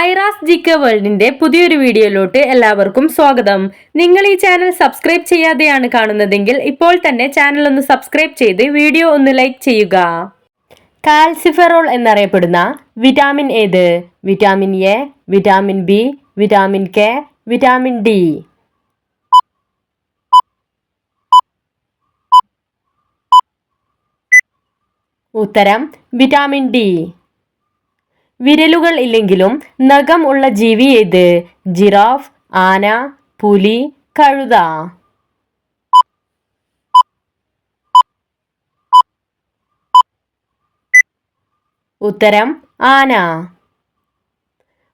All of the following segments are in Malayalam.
ഐറാസ് ജിക്ക വേൾഡിന്റെ പുതിയൊരു വീഡിയോയിലോട്ട് എല്ലാവർക്കും സ്വാഗതം. നിങ്ങൾ ഈ ചാനൽ സബ്സ്ക്രൈബ് ചെയ്യാതെയാണ് കാണുന്നതെങ്കിൽ ഇപ്പോൾ തന്നെ ചാനൽ ഒന്ന് സബ്സ്ക്രൈബ് ചെയ്ത് വീഡിയോ ഒന്ന് ലൈക്ക് ചെയ്യുക. കാൽസിഫെറോൾ എന്നറിയപ്പെടുന്ന വിറ്റാമിൻ ഏത്? Vitamin A vitamin B vitamin K vitamin D. ഉത്തരം വിറ്റാമിൻ ഡി. വിരലുകൾ ഇല്ലെങ്കിലും നഖം ഉള്ള ജീവി ഏത്? ജിറാഫ് ആന പുലി കഴുത. ഉത്തരം ആന.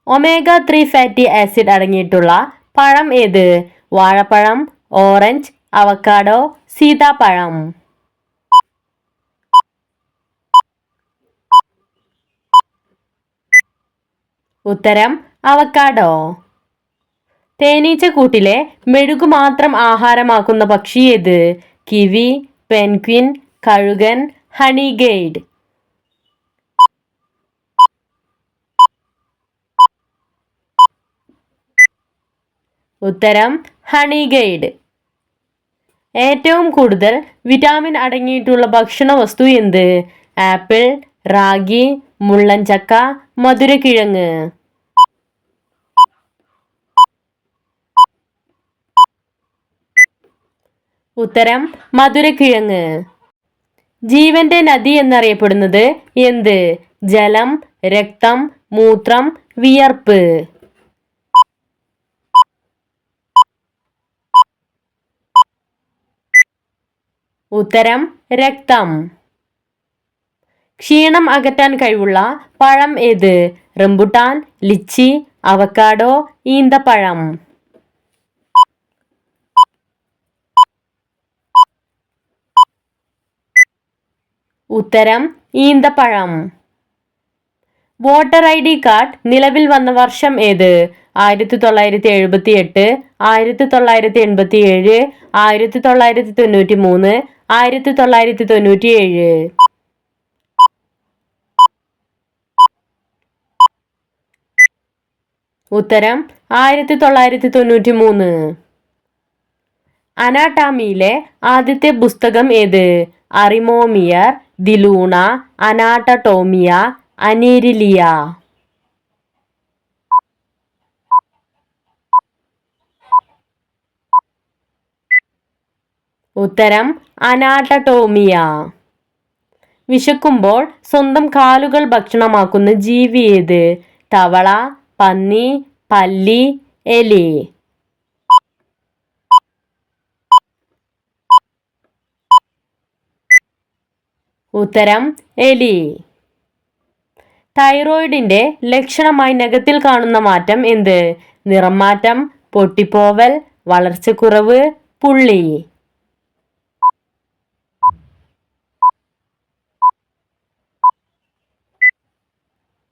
ഒമേഗ ത്രീ ഫാറ്റി ആസിഡ് അടങ്ങിയിട്ടുള്ള പഴം ഏത്? വാഴപ്പഴം ഓറഞ്ച് അവക്കാഡോ സീതാപ്പഴം. ഉത്തരം അവക്കാഡോ തേനീച്ചക്കൂട്ടിലെ മെഴുകു മാത്രം ആഹാരമാക്കുന്ന പക്ഷി ഏത്? കിവി പെൻക്വിൻ കഴുകൻ ഹണി ഗൈഡ് ഉത്തരം ഹണി ഗൈഡ് ഏറ്റവും കൂടുതൽ വിറ്റാമിൻ അടങ്ങിയിട്ടുള്ള ഭക്ഷണ വസ്തു എന്ത്? ആപ്പിൾ റാഗി മുള്ളൻചക്ക മധുരക്കിഴങ്ങ്. ഉത്തരം മധുരക്കിഴങ്ങ്. ജീവന്റെ നദി എന്നറിയപ്പെടുന്നത് എന്ത്? ജലം രക്തം മൂത്രം വിയർപ്പ്. ഉത്തരം രക്തം. ക്ഷീണം അകറ്റാൻ കഴിവുള്ള പഴം ഏത്? റംബുട്ടാൻ ലിച്ചി അവക്കാഡോ ഈന്തപ്പഴം. ഉത്തരം ഈന്തപ്പഴം. വോട്ടർ ഐ ഡി കാർഡ് നിലവിൽ വന്ന വർഷം ഏത്? ആയിരത്തി തൊള്ളായിരത്തി എഴുപത്തി എട്ട് ആയിരത്തി തൊള്ളായിരത്തി എൺപത്തി ഏഴ് ആയിരത്തി തൊള്ളായിരത്തി തൊണ്ണൂറ്റി മൂന്ന് ആയിരത്തി തൊള്ളായിരത്തി തൊണ്ണൂറ്റി ഏഴ് ഉത്തരം ആയിരത്തി തൊള്ളായിരത്തി തൊണ്ണൂറ്റി മൂന്ന് അനാട്ടാമിയിലെ ആദ്യത്തെ പുസ്തകം ഏത്? അറിമോമിയർ ദിലൂണ അനാട്ടോമിയ അനീരിലിയ. ഉത്തരം അനാട്ടോമിയ വിശക്കുമ്പോൾ സ്വന്തം കാലുകൾ ഭക്ഷണമാക്കുന്ന ജീവി ഏത്? തവള പന്നി പല്ലി എലി. ഉത്തരം എലി. തൈറോയിഡിന്റെ ലക്ഷണമായി നഖത്തിൽ കാണുന്ന മാറ്റം എന്ത്? നിറം മാറ്റം പൊട്ടിപ്പോവൽ വളർച്ചക്കുറവ് പുള്ളി.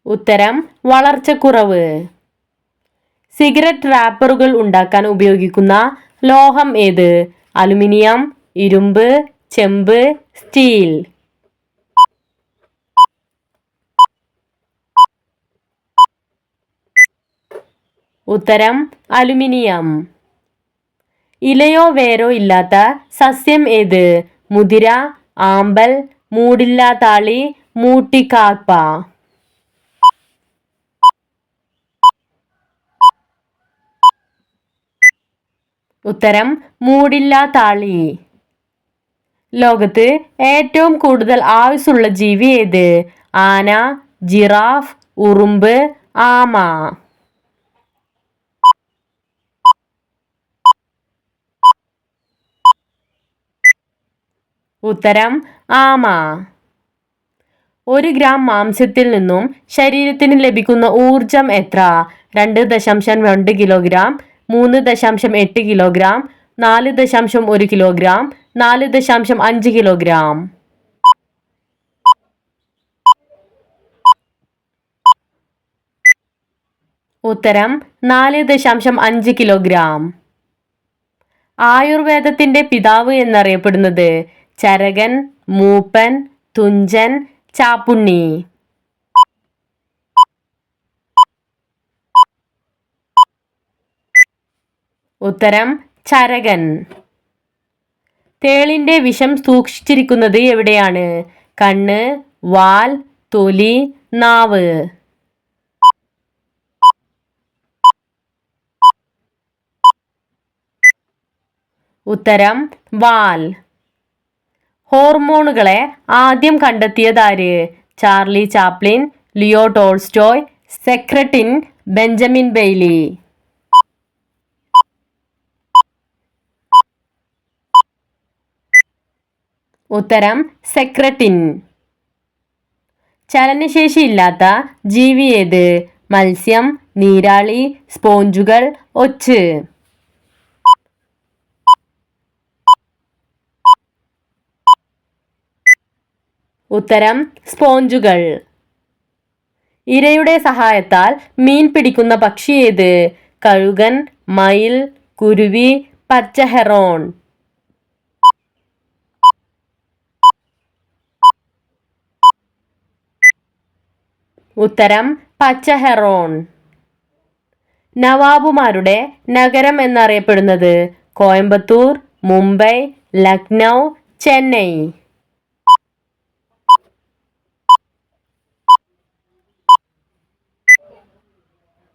ഉത്തരം വളർച്ചക്കുറവ്. സിഗരറ്റ് റാപ്പറുകൾ ഉണ്ടാക്കാൻ ഉപയോഗിക്കുന്ന ലോഹം ഏത്? അലുമിനിയം ഇരുമ്പ് ചെമ്പ് സ്റ്റീൽ. ഉത്തരം അലുമിനിയം. ഇലയോ വേരോ ഇല്ലാത്ത സസ്യം ഏത്? മുതിര ആമ്പൽ മൂടില്ലാത്താളി മൂട്ടിക്കാപ്പ ഉത്തരം മൂടില്ലാത്താളി ലോകത്ത് ഏറ്റവും കൂടുതൽ ആയുസ്സുള്ള ജീവി ഏത്? ആന ജിറാഫ് ഉറുമ്പ് ആമ. ഉത്തരം ആമ. ഒരു ഗ്രാം മാംസ്യത്തിൽ നിന്നും ശരീരത്തിന് ലഭിക്കുന്ന ഊർജം എത്ര? രണ്ട് ദശാംശം രണ്ട് കിലോഗ്രാം മൂന്ന് ദശാംശം എട്ട് കിലോഗ്രാം നാല് ദശാംശം ഒരു കിലോഗ്രാം നാല് ദശാംശം അഞ്ച് കിലോഗ്രാം. ഉത്തരം നാല് ദശാംശം അഞ്ച് കിലോഗ്രാം. ആയുർവേദത്തിന്റെ പിതാവ് എന്നറിയപ്പെടുന്നത് ചരകൻ മൂപ്പൻ തുഞ്ചൻ ചാപ്പുണ്ണി. ഉത്തരം ചരകൻ. തേളിന്റെ വിഷം സൂക്ഷിച്ചിരിക്കുന്നത് എവിടെയാണ്? കണ്ണ് വാൽ തൊലി നാവ്. ഉത്തരം വാൽ. ഹോർമോണുകളെ ആദ്യം കണ്ടെത്തിയതാര്? Charlie Chaplin Leo Tolstoy secretin Benjamin Bayley. ഉത്തരം സെക്രട്ടിൻ. ചലനശേഷി ഇല്ലാത്ത ജീവി ഏത്? മത്സ്യം നീരാളി സ്പോഞ്ചുകൾ ഒച്ച്. ഉത്തരം സ്പോഞ്ചുകൾ. ഇരയുടെ സഹായത്താൽ മീൻ പിടിക്കുന്ന പക്ഷി ഏത്? കഴുകൻ മയിൽ കുരുവി പച്ച ഹെറോൺ ഉത്തരം പച്ച ഹെറോൺ നവാബുമാരുടെ നഗരം എന്നറിയപ്പെടുന്നത് കോയമ്പത്തൂർ മുംബൈ ലക്നൗ ചെന്നൈ.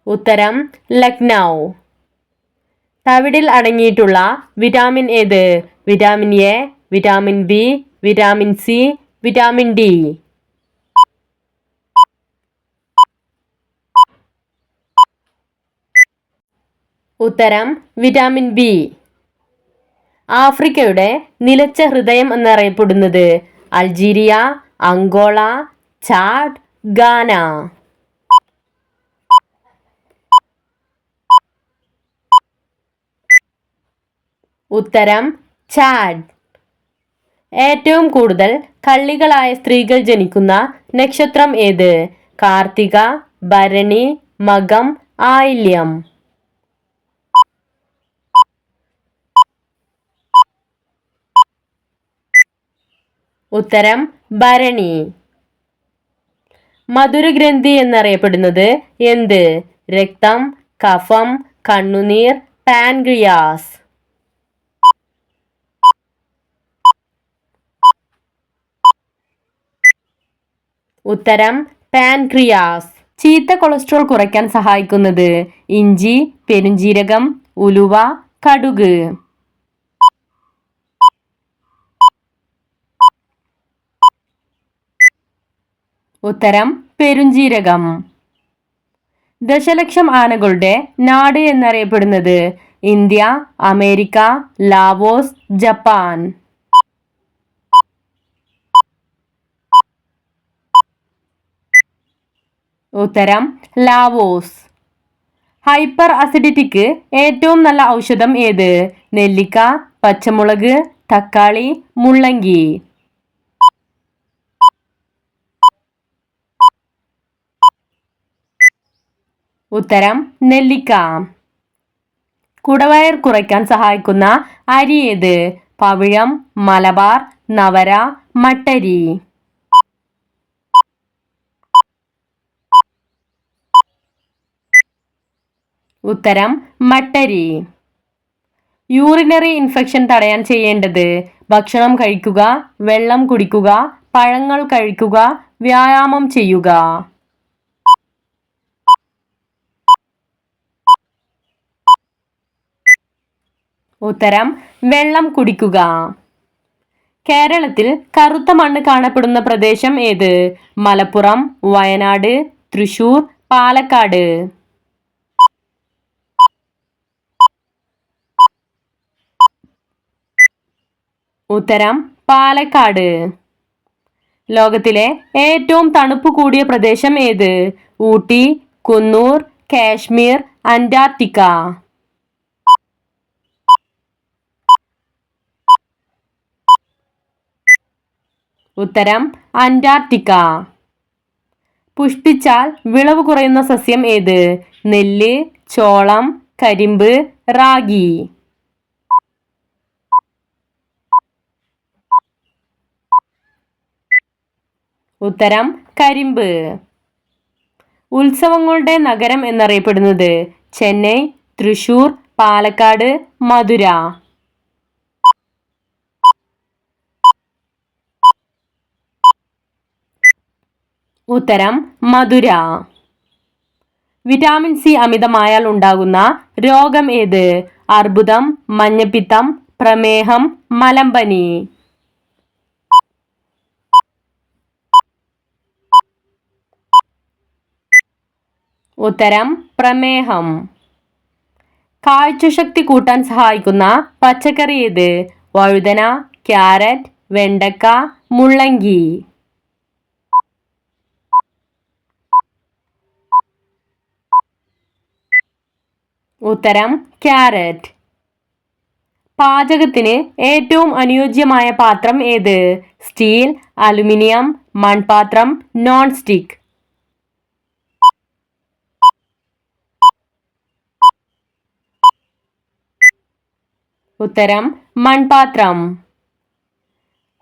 ഉത്തരം ലക്നൗ. തവിടിൽ അടങ്ങിയിട്ടുള്ള വിറ്റാമിൻ ഏത്? Vitamin A vitamin B vitamin C vitamin D. ഉത്തരം വിറ്റാമിൻ ബി. ആഫ്രിക്കയുടെ നിലച്ച ഹൃദയം എന്നറിയപ്പെടുന്നത് അൾജീരിയ അങ്കോള ചാഡ് ഗാന. ഉത്തരം ചാഡ്. ഏറ്റവും കൂടുതൽ കള്ളികളായ സ്ത്രീകൾ ജനിക്കുന്ന നക്ഷത്രം ഏത്? കാർത്തിക ഭരണി മകം ആയില്യം. ഉത്തരം ഭരണി. മധുരഗ്രന്ഥി എന്നറിയപ്പെടുന്നത് എന്ത്? രക്തം കഫം കണ്ണുനീർ പാൻക്രിയാസ്. ഉത്തരം പാൻക്രിയാസ്. ചീത്ത കൊളസ്ട്രോൾ കുറയ്ക്കാൻ സഹായിക്കുന്നത് ഇഞ്ചി പെരുംജീരകം ഉലുവ കടുക്. ഉത്തരം പെരുംജീരകം. ദശലക്ഷം ആനകളുടെ നാട് എന്നറിയപ്പെടുന്നത് ഇന്ത്യ അമേരിക്ക ലാവോസ് ജപ്പാൻ. ഉത്തരം ലാവോസ്. ഹൈപ്പർ അസിഡിറ്റിക്ക് ഏറ്റവും നല്ല ഔഷധം ഏത്? നെല്ലിക്ക പച്ചമുളക് തക്കാളി മുള്ളങ്കി. ഉത്തരം നെല്ലിക്ക. കുടവയർ കുറയ്ക്കാൻ സഹായിക്കുന്ന അരി ഏത്? പവിഴം മലബാർ നവര മട്ടരി. ഉത്തരം മട്ടരി. യൂറിനറി ഇൻഫെക്ഷൻ തടയാൻ ചെയ്യേണ്ടത് ഭക്ഷണം കഴിക്കുക വെള്ളം കുടിക്കുക പഴങ്ങൾ കഴിക്കുക വ്യായാമം ചെയ്യുക. ഉത്തരം വെള്ളം കുടിക്കുക. കേരളത്തിൽ കറുത്ത മണ്ണ് കാണപ്പെടുന്ന പ്രദേശം ഏത്? മലപ്പുറം വയനാട് തൃശൂർ പാലക്കാട്. ഉത്തരം പാലക്കാട്. ലോകത്തിലെ ഏറ്റവും തണുപ്പ് കൂടിയ പ്രദേശം ഏത്? ഊട്ടി കുന്നൂർ കാശ്മീർ അന്റാർട്ടിക്ക. ഉത്തരം അന്റാർട്ടിക്ക. പുഷ്പിച്ചാൽ വിളവ് കുറയുന്ന സസ്യം ഏത്? നെല്ല് ചോളം കരിമ്പ് റാഗി. ഉത്തരം കരിമ്പ്. ഉത്സവങ്ങളുടെ നഗരം എന്നറിയപ്പെടുന്നത് ചെന്നൈ തൃശൂർ പാലക്കാട് മധുര. ഉത്തരം മധുര. വിറ്റാമിൻ സി അമിതമായാൽ ഉണ്ടാകുന്ന രോഗം ഏത്? അർബുദം മഞ്ഞപ്പിത്തം പ്രമേഹം മലമ്പനി. ഉത്തരം പ്രമേഹം. കാഴ്ചശക്തി കൂട്ടാൻ സഹായിക്കുന്ന പച്ചക്കറി ഏത്? വഴുതന ക്യാരറ്റ് വെണ്ടക്ക മുള്ളങ്കി. ഉത്തരം ക്യാരറ്റ്. പാചകത്തിന് ഏറ്റവും അനുയോജ്യമായ പാത്രം ഏത്? സ്റ്റീൽ അലുമിനിയം മൺപാത്രം നോൺ സ്റ്റിക്ക് ഉത്തരം മൺപാത്രം.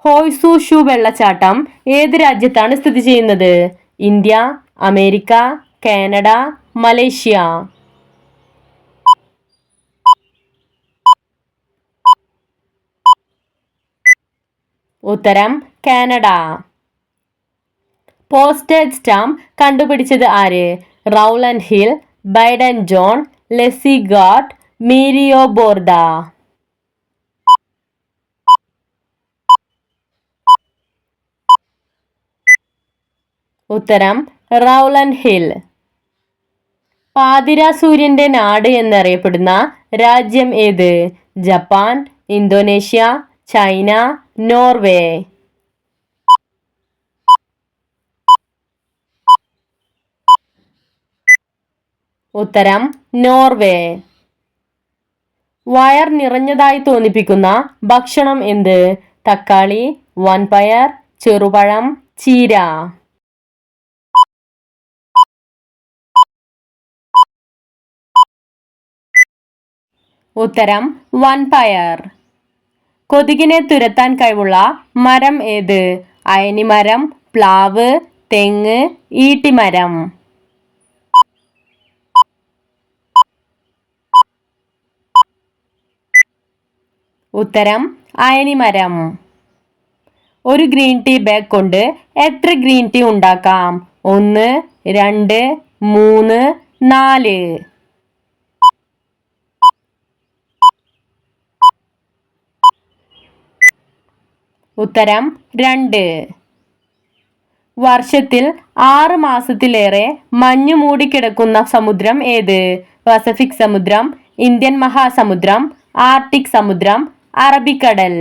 ഹോയ്സു ഷൂ വെള്ളച്ചാട്ടം ഏത് രാജ്യത്താണ് സ്ഥിതി ചെയ്യുന്നത്? India America Canada Malaysia. ഉത്തരം കാനഡ. പോസ്റ്റേജ് സ്റ്റാമ്പ് കണ്ടുപിടിച്ചത് ആര്? റൗലൻ ഹിൽ ബൈഡൻ ജോൺ ലെസി ഗാട്ട് മീരിയോ ബോർഡ ഉത്തരം റൗലൻഡ് ഹിൽ. പാതിര സൂര്യന്റെ നാട് എന്നറിയപ്പെടുന്ന രാജ്യം ഏത്? Japan Indonesia China Norway. ഉത്തരം നോർവേ. വയർ നിറഞ്ഞതായി തോന്നിപ്പിക്കുന്ന ഭക്ഷണം എന്ത്? തക്കാളി വൻപയർ ചെറുപഴം ചീര. ഉത്തരം വൻപയർ കൊതുകിനെ തുരത്താൻ കഴിവുള്ള മരം ഏത്? അയനിമരം പ്ലാവ് തെങ്ങ് ഈട്ടിമരം. ഉത്തരം അയനിമരം. ഒരു ഗ്രീൻ ടീ ബാഗ് കൊണ്ട് എത്ര ഗ്രീൻ ടീ ഉണ്ടാക്കാം? ഒന്ന് രണ്ട് മൂന്ന് നാല്. ഉത്തരം രണ്ട്. വർഷത്തിൽ ആറ് മാസത്തിലേറെ മഞ്ഞു മൂടിക്കിടക്കുന്ന സമുദ്രം ഏത്? പസഫിക് സമുദ്രം ഇന്ത്യൻ മഹാസമുദ്രം ആർട്ടിക് സമുദ്രം അറബിക്കടൽ.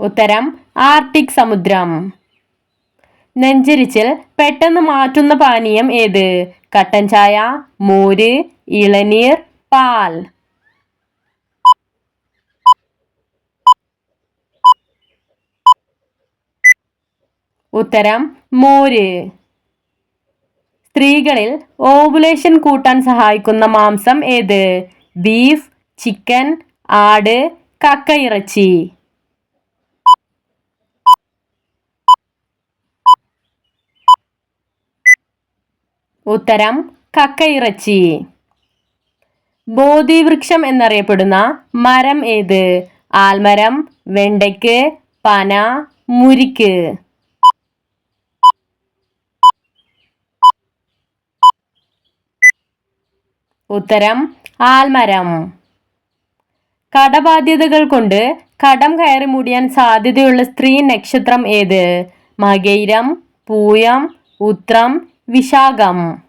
ഉത്തരം ആർട്ടിക് സമുദ്രം. നെഞ്ചരിച്ചിൽ പെട്ടെന്ന് മാറ്റുന്ന പാനീയം ഏത്? കട്ടൻ ചായ മോര് ഇളനീർ പാൽ. ഉത്തരം മോര്. സ്ത്രീകളിൽ ഓവുലേഷൻ കൂട്ടാൻ സഹായിക്കുന്ന മാംസം ഏത്? ബീഫ് ചിക്കൻ ആട് കക്കയിറച്ചി ഉത്തരം കക്കയിറച്ചി ബോധിവൃക്ഷം എന്നറിയപ്പെടുന്ന മരം ഏത്? ആൽമരം വെണ്ടയ്ക്ക് പന മുരിക്ക്. ഉത്തരം ആൽമരം. കടബാധ്യതകൾ കൊണ്ട് കടം കയറി മൂടിയാൻ സാധ്യതയുള്ള സ്ത്രീ നക്ഷത്രം ഏത്? മകൈരം പൂയം ഉത്രം വിശാഖം.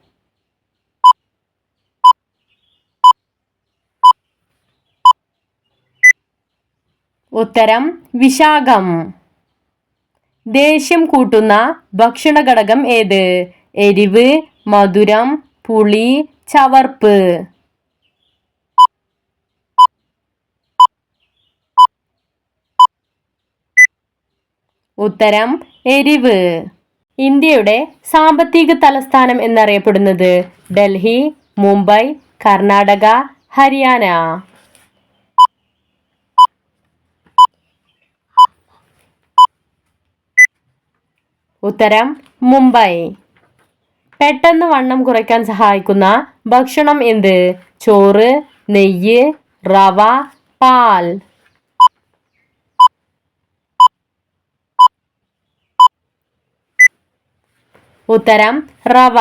ഉത്തരം വിശാഖം. ദേഷ്യം കൂട്ടുന്ന ഭക്ഷണ ഘടകം ഏത്? എരിവ് മധുരം പുളി ചവർപ്പ്. ഉത്തരം എരിവ്. ഇന്ത്യയുടെ സാമ്പത്തിക തലസ്ഥാനം എന്നറിയപ്പെടുന്നത് ഡൽഹി മുംബൈ കർണാടക ഹരിയാന. ഉത്തരം മുംബൈ. പെട്ടെന്ന് വണ്ണം കുറയ്ക്കാൻ സഹായിക്കുന്ന ഭക്ഷണം എന്ത്? ചോറ് നെയ്യ് റവ പാൽ. ഉത്തരം റവ.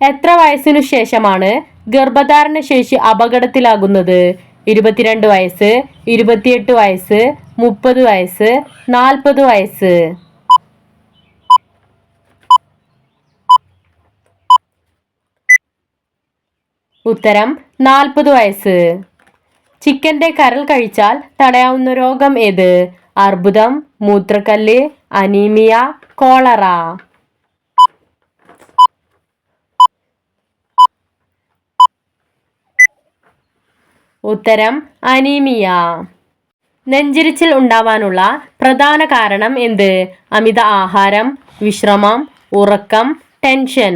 എത്ര വയസ്സിനു ശേഷമാണ് ഗർഭധാരണ ശേഷി അപകടത്തിലാകുന്നത്? ഇരുപത്തിരണ്ട് വയസ്സ് ഇരുപത്തിയെട്ട് വയസ്സ് മുപ്പത് വയസ്സ് നാൽപ്പത് വയസ്സ്. ഉത്തരം നാൽപ്പത് വയസ്സ്. ചിക്കന്റെ കരൾ കഴിച്ചാൽ തടയാവുന്ന രോഗം ഏത്? അർബുദം മൂത്രക്കല്ല് അനീമിയ കോളറ. ഉത്തരം അനീമിയ. നെഞ്ചിരിച്ചിൽ ഉണ്ടാവാനുള്ള പ്രധാന കാരണം എന്ത്? അമിത ആഹാരം വിശ്രമം ഉറക്കം ടെൻഷൻ.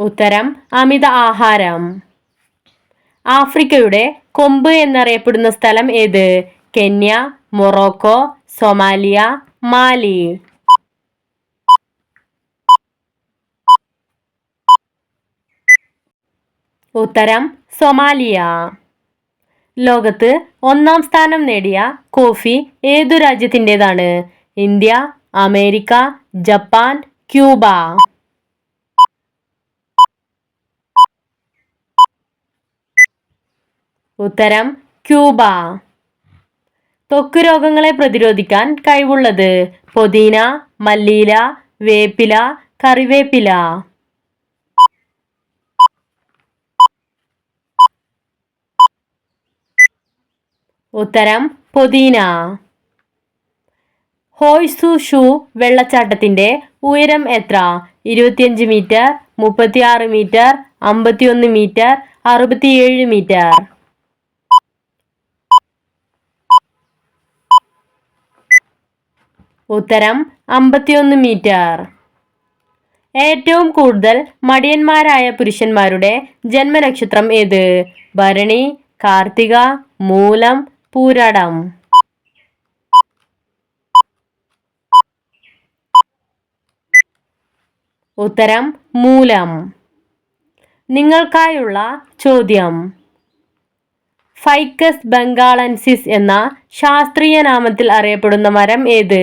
ഉത്തരം അമിത ആഹാരം. ആഫ്രിക്കയുടെ കൊമ്പ് എന്നറിയപ്പെടുന്ന സ്ഥലം ഏത്? Kenya Morocco Somalia Mali. ഉത്തരം സൊമാലിയ. ലോകത്ത് ഒന്നാം സ്ഥാനം നേടിയ കോഫി ഏതു രാജ്യത്തിന്റെതാണ്? India America Japan Cuba. ഉത്തരം ക്യൂബ. ത്വക്ക് രോഗങ്ങളെ പ്രതിരോധിക്കാൻ കഴിവുള്ളത് പൊതീന മല്ലീല വേപ്പില കറിവേപ്പില. ഉത്തരം പൊതീന. ഹോയ്സു ഷൂ വെള്ളച്ചാട്ടത്തിന്റെ ഉയരം എത്ര? ഇരുപത്തിയഞ്ച് മീറ്റർ മുപ്പത്തിയാറ് മീറ്റർ അമ്പത്തിയൊന്ന് മീറ്റർ അറുപത്തിയേഴ് മീറ്റർ. ഉത്തരം അമ്പത്തിയൊന്ന് മീറ്റർ. ഏറ്റവും കൂടുതൽ മടിയന്മാരായ പുരുഷന്മാരുടെ ജന്മനക്ഷത്രം ഏത്? ഭരണി കാർത്തിക മൂലം പൂരടം. ഉത്തരം മൂലം. നിങ്ങൾക്കായുള്ള ചോദ്യം. ഫൈക്കസ് ബംഗാളൻസിസ് എന്ന ശാസ്ത്രീയ നാമത്തിൽ അറിയപ്പെടുന്ന മരം ഏത്?